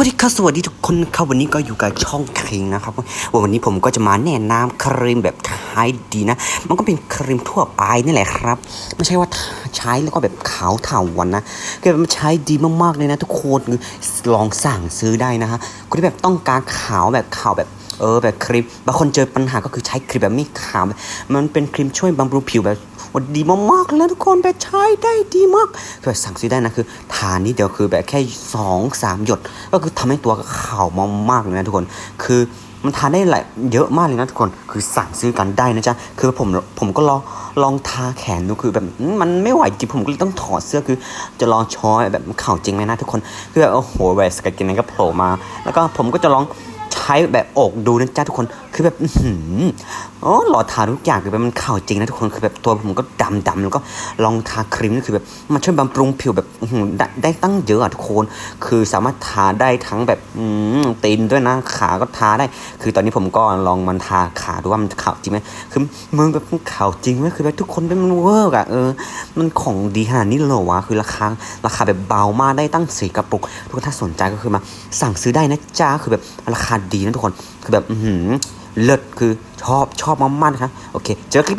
วัสดีครับสวัสดีทุกคนครับวันนี้ก็อยู่กับช่องคิงนะครับวันนี้ผมก็จะมาแนะนำครีมแบบใช้ดีนะ มันก็เป็นครีมทั่วไปนี่แหละครับ ไม่ใช่ว่าใช้แล้วก็แบบขาวถาวรนะคือมันใช้ดีมากๆเลยนะ ทุกคนลองสั่งซื้อได้นะฮะคนที่แบบต้องการขาวแบบขาวแบบ เออแบบครีมบางคนเจอปัญหาก็คือใช้ครีมแบบไม่ขาวมันเป็นครีมช่วยบำรุงผิวแบบดีมากๆเลยนะทุกคนแบบใช้ได้ดีมากคือสั่งซื้อได้นะคือทานนี่เดียวคือแบบแค่สองสามหยด ก็คือทำให้ตัวขาวมากๆเลยนะทุกคน คือมันทานได้หลายเยอะมากเลยนะทุกคน คือสั่งซื้อกันได้นะจ๊ะ คือผมผมก็ลองลองทาแขนดูคือแบบมันไม่ไหวจริงผมก็เลยต้องถอดเสื้อคือ จะลองช้อยแบบข่าวจริงไหมนะทุกคน คือแบบโอ้โหแหวสกัดกินนั้นก็โผล่มา แล้วก็ผมก็จะลอง ใช้แบบอกดูนะจ๊ะทุกคนคือแบบอือหือโอ้หล่อทาทุกอย่างคือแบบมันข่าวจริงนะทุกคนคือแบบตัวผมก็ดำดำแล้วก็ลองทาครีมนี่คือแบบมันช่วยบำรุงผิวแบบหืได้ได้ตั้งเยอะอะทุกคน คือสามารถทาได้ทั้งแบบอืมตีนด้วยนะขาก็ทาได้ คือตอนนี้ผมก็ลองมันทาขาดูว่ามันข่าวจริงไหมคือมันแบบมันขาวจริงไหมคือแบบทุกคนเป็นมันเวอร์อะเออ มันของดีขนาดนี้เลยเหรอวะคือราคาราคาแบบเบามากได้ตั้งสี่กระปุกทุกคนถ้าสนใจก็คือมาสั่งซื้อได้นะจ๊ะคือแบบราคาดีนะทุกคนคือแบบอือหือ เลิศคือชอบชอบมากๆนะครับโอเค เจอคลิป